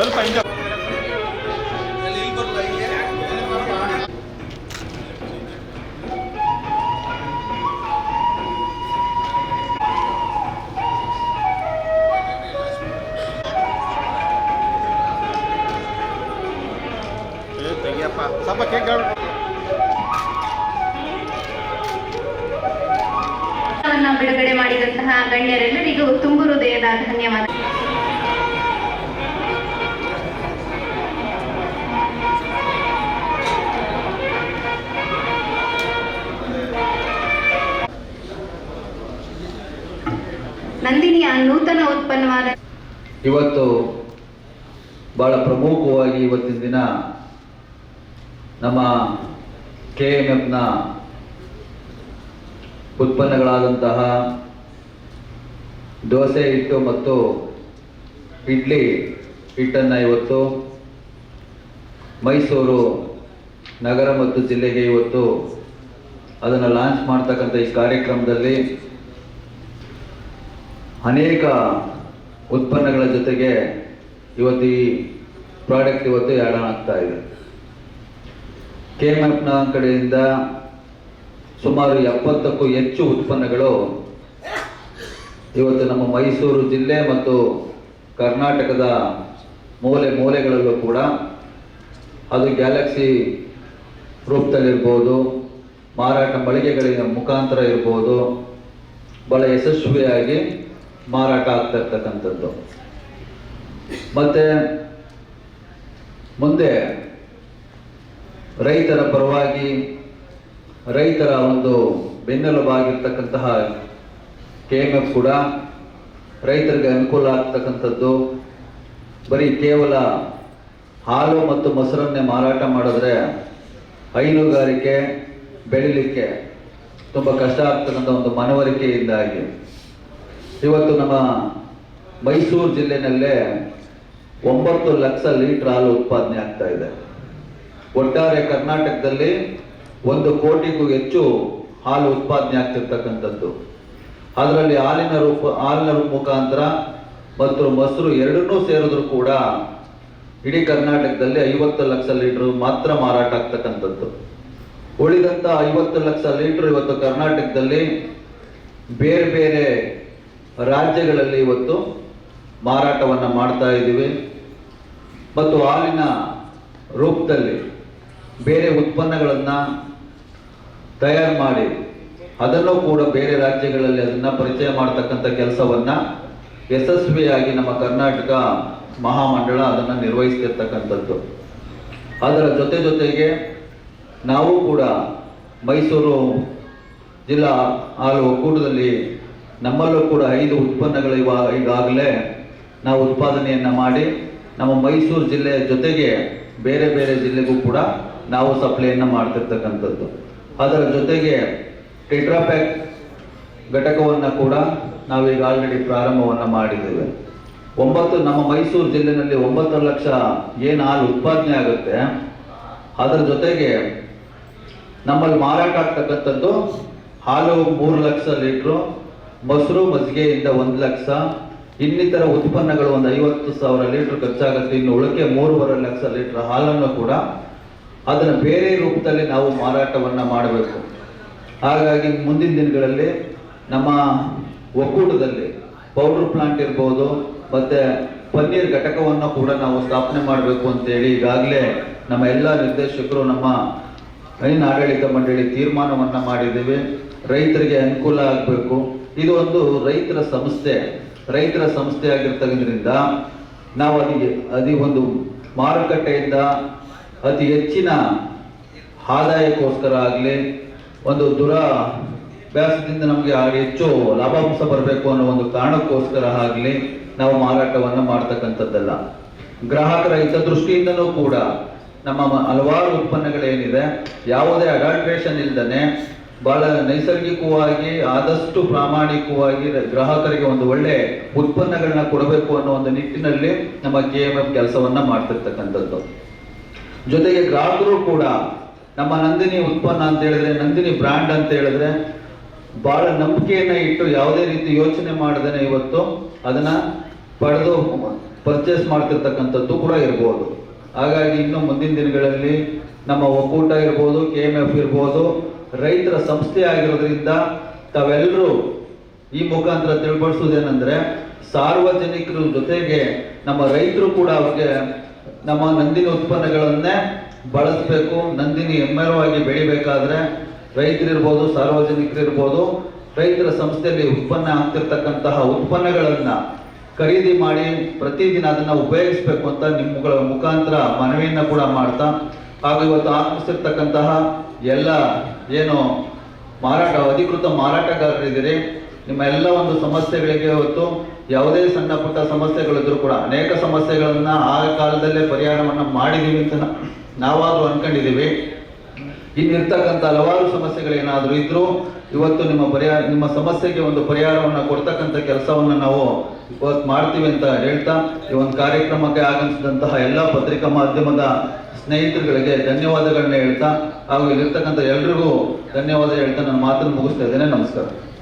ಸ್ವಲ್ಪ ಹಿಂದೆ. ತೆಗಿಯಪ್ಪ. ಸ್ವಲ್ಪ ಕೇಕ್ ಬಿಡುಗಡೆ ಮಾಡಿದಂತಹ ಗಣ್ಯರೆಲ್ಲರಿಗೂ ತುಂಬು ಹೃದಯದ ಧನ್ಯವಾದ. ನೂತನ ಉತ್ಪನ್ನವಾದ ಇವತ್ತು ಬಹಳ ಪ್ರಮುಖವಾಗಿ ಇವತ್ತಿನ ದಿನ ನಮ್ಮ ಕೆ ಎಂ ಎಫ್ನ ಉತ್ಪನ್ನಗಳಾದಂತಹ ದೋಸೆ ಹಿಟ್ಟು ಮತ್ತು ಇಡ್ಲಿ ಹಿಟ್ಟನ್ನು ಇವತ್ತು ಮೈಸೂರು ನಗರ ಮತ್ತು ಜಿಲ್ಲೆಗೆ ಇವತ್ತು ಅದನ್ನು ಲಾಂಚ್ ಮಾಡ್ತಕ್ಕಂಥ ಈ ಕಾರ್ಯಕ್ರಮದಲ್ಲಿ ಅನೇಕ ಉತ್ಪನ್ನಗಳ ಜೊತೆಗೆ ಇವತ್ತು ಈ ಪ್ರಾಡಕ್ಟ್ ಇವತ್ತು ಆ್ಯಡ್ ಆನ್ ಆಗ್ತಾ ಇದೆ. ಕೆ ಕಡೆಯಿಂದ ಸುಮಾರು ಎಪ್ಪತ್ತಕ್ಕೂ ಹೆಚ್ಚು ಉತ್ಪನ್ನಗಳು ಇವತ್ತು ನಮ್ಮ ಮೈಸೂರು ಜಿಲ್ಲೆ ಮತ್ತು ಕರ್ನಾಟಕದ ಮೂಲೆ ಮೂಲೆಗಳಲ್ಲೂ ಕೂಡ ಅದು ಗ್ಯಾಲಕ್ಸಿ ರೂಪದಲ್ಲಿರ್ಬೋದು, ಮಾರಾಟ ಮಳಿಗೆಗಳಿನ ಮುಖಾಂತರ ಇರ್ಬೋದು ಭಾಳ ಯಶಸ್ವಿಯಾಗಿ ಮಾರಾಟ ಆಗ್ತಾ ಇರ್ತಕ್ಕಂಥದ್ದು ಮತ್ತೆ ಮುಂದೆ ರೈತರ ಪರವಾಗಿ ರೈತರ ಒಂದು ಬೆನ್ನೆಲುಬಾಗಿರ್ತಕ್ಕಂತಹ ಕೆ ಎಂ ಎಫ್ ಕೂಡ ರೈತರಿಗೆ ಅನುಕೂಲ ಆಗ್ತಕ್ಕಂಥದ್ದು. ಬರೀ ಕೇವಲ ಹಾಲು ಮತ್ತು ಮೊಸರನ್ನೇ ಮಾರಾಟ ಮಾಡಿದ್ರೆ ಹೈನುಗಾರಿಕೆ, ಬೆಳಿಲಿಕ್ಕೆ ತುಂಬ ಕಷ್ಟ ಆಗ್ತಕ್ಕಂಥ ಒಂದು ಮನವರಿಕೆಯಿಂದಾಗಿ. ಇವತ್ತು ನಮ್ಮ ಮೈಸೂರು ಜಿಲ್ಲೆನಲ್ಲೇ ಒಂಬತ್ತು ಲಕ್ಷ ಲೀಟರ್ ಹಾಲು ಉತ್ಪಾದನೆ ಆಗ್ತಾ ಇದೆ. ಒಟ್ಟಾರೆ ಕರ್ನಾಟಕದಲ್ಲಿ ಒಂದು ಕೋಟಿಗೂ ಹೆಚ್ಚು ಹಾಲು ಉತ್ಪಾದನೆ ಆಗ್ತಿರ್ತಕ್ಕಂಥದ್ದು. ಅದರಲ್ಲಿ ಹಾಲಿನ ರೂಪ, ಹಾಲಿನ ಮುಖಾಂತರ ಮತ್ತು ಮೊಸರು ಎರಡನ್ನೂ ಸೇರಿದ್ರು ಕೂಡ ಇಡೀ ಕರ್ನಾಟಕದಲ್ಲಿ ಐವತ್ತು ಲಕ್ಷ ಲೀಟರ್ ಮಾತ್ರ ಮಾರಾಟ ಆಗ್ತಕ್ಕಂಥದ್ದು. ಉಳಿದಂತ ಐವತ್ತು ಲಕ್ಷ ಲೀಟರ್ ಇವತ್ತು ಕರ್ನಾಟಕದಲ್ಲಿ ಬೇರೆ ಬೇರೆ ರಾಜ್ಯಗಳಲ್ಲಿ ಇವತ್ತು ಮಾರಾಟವನ್ನು ಮಾಡ್ತಾ ಇದ್ದೀವಿ. ಮತ್ತು ಹಾಲಿನ ರೂಪದಲ್ಲಿ ಬೇರೆ ಉತ್ಪನ್ನಗಳನ್ನು ತಯಾರು ಮಾಡಿ, ಅದನ್ನು ಕೂಡ ಬೇರೆ ರಾಜ್ಯಗಳಲ್ಲಿ ಅದನ್ನು ಪರಿಚಯ ಮಾಡ್ತಕ್ಕಂಥ ಕೆಲಸವನ್ನು ಯಶಸ್ವಿಯಾಗಿ ನಮ್ಮ ಕರ್ನಾಟಕ ಮಹಾಮಂಡಳ ಅದನ್ನು ನಿರ್ವಹಿಸ್ತಿರ್ತಕ್ಕಂಥದ್ದು. ಅದರ ಜೊತೆ ಜೊತೆಗೆ ನಾವು ಕೂಡ ಮೈಸೂರು ಜಿಲ್ಲಾ ಹಾಲು ಒಕ್ಕೂಟದಲ್ಲಿ ನಮ್ಮಲ್ಲೂ ಕೂಡ ಐದು ಉತ್ಪನ್ನಗಳು ಈಗಾಗಲೇ ನಾವು ಉತ್ಪಾದನೆಯನ್ನು ಮಾಡಿ ನಮ್ಮ ಮೈಸೂರು ಜಿಲ್ಲೆಯ ಜೊತೆಗೆ ಬೇರೆ ಬೇರೆ ಜಿಲ್ಲೆಗೂ ಕೂಡ ನಾವು ಸಪ್ಲೈಯನ್ನು ಮಾಡ್ತಿರ್ತಕ್ಕಂಥದ್ದು. ಅದರ ಜೊತೆಗೆ ಟೆಟ್ರಾಪ್ಯಾಕ್ ಘಟಕವನ್ನು ಕೂಡ ನಾವು ಈಗ ಆಲ್ರೆಡಿ ಪ್ರಾರಂಭವನ್ನು ಮಾಡಿದ್ದೇವೆ. ಒಂಬತ್ತು, ನಮ್ಮ ಮೈಸೂರು ಜಿಲ್ಲೆನಲ್ಲಿ ಒಂಬತ್ತು ಲಕ್ಷ ಏನು ಹಾಲು ಉತ್ಪಾದನೆ ಆಗುತ್ತೆ, ಅದರ ಜೊತೆಗೆ ನಮ್ಮಲ್ಲಿ ಮಾರಾಟ ಆಗ್ತಕ್ಕಂಥದ್ದು ಹಾಲು ಮೂರು ಲಕ್ಷ ಲೀಟ್ರು ಮೊಸರು ಮಜ್ಜಿಗೆಯಿಂದ ಒಂದು ಲಕ್ಷ, ಇನ್ನಿತರ ಉತ್ಪನ್ನಗಳು ಒಂದು ಐವತ್ತು ಸಾವಿರ ಲೀಟರ್ ಖರ್ಚಾಗುತ್ತೆ. ಇನ್ನು ಉಳಿಕೆ ಮೂರುವರೆ ಲಕ್ಷ ಲೀಟರ್ ಹಾಲನ್ನು ಕೂಡ ಅದನ್ನು ಬೇರೆ ರೂಪದಲ್ಲಿ ನಾವು ಮಾರಾಟವನ್ನು ಮಾಡಬೇಕು. ಹಾಗಾಗಿ ಮುಂದಿನ ದಿನಗಳಲ್ಲಿ ನಮ್ಮ ಒಕ್ಕೂಟದಲ್ಲಿ ಪೌಡರ್ ಪ್ಲಾಂಟ್ ಇರ್ಬೋದು, ಮತ್ತು ಪನ್ನೀರ್ ಘಟಕವನ್ನು ಕೂಡ ನಾವು ಸ್ಥಾಪನೆ ಮಾಡಬೇಕು ಅಂತೇಳಿ ಈಗಾಗಲೇ ನಮ್ಮ ಎಲ್ಲ ನಿರ್ದೇಶಕರು, ನಮ್ಮ ಐನ್ ಆಡಳಿತ ಮಂಡಳಿ ತೀರ್ಮಾನವನ್ನು ಮಾಡಿದ್ದೀವಿ. ರೈತರಿಗೆ ಅನುಕೂಲ ಆಗಬೇಕು. ಇದು ಒಂದು ರೈತರ ಸಂಸ್ಥೆ ರೈತರ ಸಂಸ್ಥೆ ಆಗಿರ್ತಕ್ಕಂದ್ರಿಂದ ನಾವು ಅದಿಗೆ, ಅದಿ ಒಂದು ಮಾರುಕಟ್ಟೆಯಿಂದ ಅತಿ ಹೆಚ್ಚಿನ ಆದಾಯಕ್ಕೋಸ್ಕರ ಆಗಲಿ, ಒಂದು ದುರ ಅಭ್ಯಾಸದಿಂದ ನಮಗೆ ಹೆಚ್ಚು ಲಾಭಾಂಶ ಬರಬೇಕು ಅನ್ನೋ ಒಂದು ಕಾರಣಕ್ಕೋಸ್ಕರ ಆಗಲಿ ನಾವು ಮಾರಾಟವನ್ನು ಮಾಡ್ತಕ್ಕಂಥದ್ದಲ್ಲ. ಗ್ರಾಹಕರ ಹಿತದೃಷ್ಟಿಯಿಂದನೂ ಕೂಡ ನಮ್ಮ ಹಲವಾರು ಉತ್ಪನ್ನಗಳೇನಿದೆ, ಯಾವುದೇ ಅಡಾಲ್ಟ್ರೇಷನ್ ಇಲ್ದನೆ ಬಹಳ ನೈಸರ್ಗಿಕವಾಗಿ, ಆದಷ್ಟು ಪ್ರಾಮಾಣಿಕವಾಗಿ ಗ್ರಾಹಕರಿಗೆ ಒಂದು ಒಳ್ಳೆ ಉತ್ಪನ್ನಗಳನ್ನ ಕೊಡಬೇಕು ಅನ್ನೋ ಒಂದು ನಿಟ್ಟಿನಲ್ಲಿ ನಮ್ಮ ಕೆ ಎಂ ಎಫ್ ಕೆಲಸವನ್ನ ಮಾಡ್ತಿರ್ತಕ್ಕಂಥದ್ದು. ಜೊತೆಗೆ ಗ್ರಾಹಕರು ಕೂಡ, ನಮ್ಮ ನಂದಿನಿ ಉತ್ಪನ್ನ ಅಂತ ಹೇಳಿದ್ರೆ, ನಂದಿನಿ ಬ್ರ್ಯಾಂಡ್ ಅಂತ ಹೇಳಿದ್ರೆ, ಬಹಳ ನಂಬಿಕೆಯನ್ನ ಇಟ್ಟು ಯಾವುದೇ ರೀತಿ ಯೋಚನೆ ಮಾಡದೇನೆ ಇವತ್ತು ಅದನ್ನ ಪಡೆದು ಪರ್ಚೇಸ್ ಮಾಡ್ತಿರ್ತಕ್ಕಂಥದ್ದು ಕೂಡ ಇರ್ಬೋದು. ಹಾಗಾಗಿ ಇನ್ನು ಮುಂದಿನ ದಿನಗಳಲ್ಲಿ ನಮ್ಮ ಒಕ್ಕೂಟ ಇರ್ಬೋದು, ಕೆ ಎಂ ಎಫ್ ಇರ್ಬೋದು ರೈತರ ಸಂಸ್ಥೆ ಆಗಿರೋದ್ರಿಂದ ತಾವೆಲ್ಲರೂ ಈ ಮುಖಾಂತರ ತಿಳ್ಬಡಿಸೋದೇನೆಂದ್ರೆ ಸಾರ್ವಜನಿಕರ ಜೊತೆಗೆ ನಮ್ಮ ರೈತರು ಕೂಡ ಅವ್ರಿಗೆ ನಮ್ಮ ನಂದಿನಿ ಉತ್ಪನ್ನಗಳನ್ನೇ ಬಳಸಬೇಕು, ನಂದಿನಿ ಹೆಮ್ಮೆರವಾಗಿ ಬೆಳಿಬೇಕಾದ್ರೆ ರೈತರಿರ್ಬೋದು ಸಾರ್ವಜನಿಕರಿರ್ಬೋದು ರೈತರ ಸಂಸ್ಥೆಯಲ್ಲಿ ಉತ್ಪನ್ನ ಆಗ್ತಿರ್ತಕ್ಕಂತಹ ಉತ್ಪನ್ನಗಳನ್ನು ಖರೀದಿ ಮಾಡಿ ಪ್ರತಿದಿನ ಅದನ್ನ ಉಪಯೋಗಿಸ್ಬೇಕು ಅಂತ ನಿಮ್ಮಗಳ ಮುಖಾಂತರ ಮನವಿಯನ್ನು ಕೂಡ ಮಾಡ್ತಾ ಹಾಗೂ ಇವತ್ತು ಆಗಮಿಸಿರ್ತಕ್ಕಂತಹ ಎಲ್ಲ ಏನು ಮಾರಾಟ, ಅಧಿಕೃತ ಮಾರಾಟಗಾರರಿದ್ದೀರಿ, ನಿಮ್ಮ ಎಲ್ಲ ಒಂದು ಸಮಸ್ಯೆಗಳಿಗೆ ಇವತ್ತು ಯಾವುದೇ ಸಣ್ಣ ಪುಟ್ಟ ಸಮಸ್ಯೆಗಳಿದ್ರು ಕೂಡ, ಅನೇಕ ಸಮಸ್ಯೆಗಳನ್ನ ಆ ಕಾಲದಲ್ಲೇ ಪರಿಹಾರವನ್ನ ಮಾಡಿದೀವಿ ಅಂತ ನಾವಾದರೂ ಅಂದ್ಕೊಂಡಿದ್ದೀವಿ ಇನ್ನಿರ್ತಕ್ಕಂಥ ಹಲವಾರು ಸಮಸ್ಯೆಗಳೇನಾದ್ರೂ ಇದ್ರೂ ಇವತ್ತು ನಿಮ್ಮ ಪರಿಹಾರ, ನಿಮ್ಮ ಸಮಸ್ಯೆಗೆ ಒಂದು ಪರಿಹಾರವನ್ನು ಕೊಡ್ತಕ್ಕಂಥ ಕೆಲಸವನ್ನು ನಾವು ಇವತ್ತು ಮಾಡ್ತೀವಿ ಅಂತ ಹೇಳ್ತಾ ಈ ಒಂದು ಕಾರ್ಯಕ್ರಮಕ್ಕೆ ಆಗಮಿಸಿದಂತಹ ಎಲ್ಲ ಪತ್ರಿಕಾ ಮಾಧ್ಯಮದ ಸ್ನೇಹಿತರುಗಳಿಗೆ ಧನ್ಯವಾದಗಳನ್ನ ಹೇಳ್ತಾ ಹಾಗೂ ಇಲ್ಲಿರ್ತಕ್ಕಂಥ ಎಲ್ರಿಗೂ ಧನ್ಯವಾದ ಹೇಳ್ತಾ ನನ್ನ ಮಾತನ್ನು ಮುಗಿಸ್ತಾ ಇದ್ದೇನೆ. ನಮಸ್ಕಾರ.